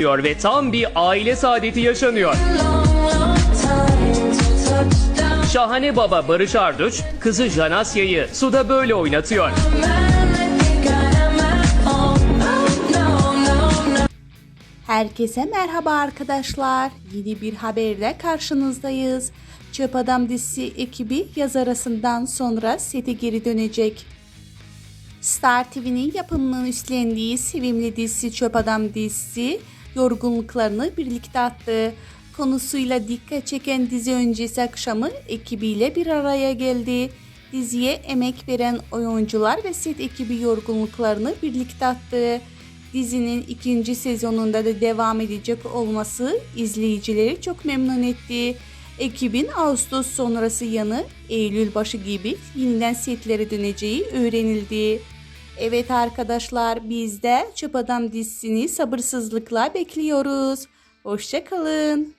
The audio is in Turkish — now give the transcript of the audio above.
diyor ve tam bir aile saadeti yaşanıyor. Şahane baba Barış Arduç, kızı Janasya'yı suda böyle oynatıyor. Herkese merhaba arkadaşlar. Yeni bir haberle karşınızdayız. Çöp Adam dizisi ekibi yaz arasından sonra sete geri dönecek. Star TV'nin yapımının üstlendiği sevimli dizisi Çöp Adam dizisi yorgunluklarını birlikte attı. Konusuyla dikkat çeken dizi öncesi akşamı ekibiyle bir araya geldi. Diziye emek veren oyuncular ve set ekibi yorgunluklarını birlikte attı. Dizinin ikinci sezonunda da devam edecek olması izleyicileri çok memnun etti. Ekibin Ağustos sonrası yanı Eylül başı gibi yeniden setlere döneceği öğrenildi. Evet arkadaşlar biz de Çöp Adam dizisini sabırsızlıkla bekliyoruz. Hoşçakalın.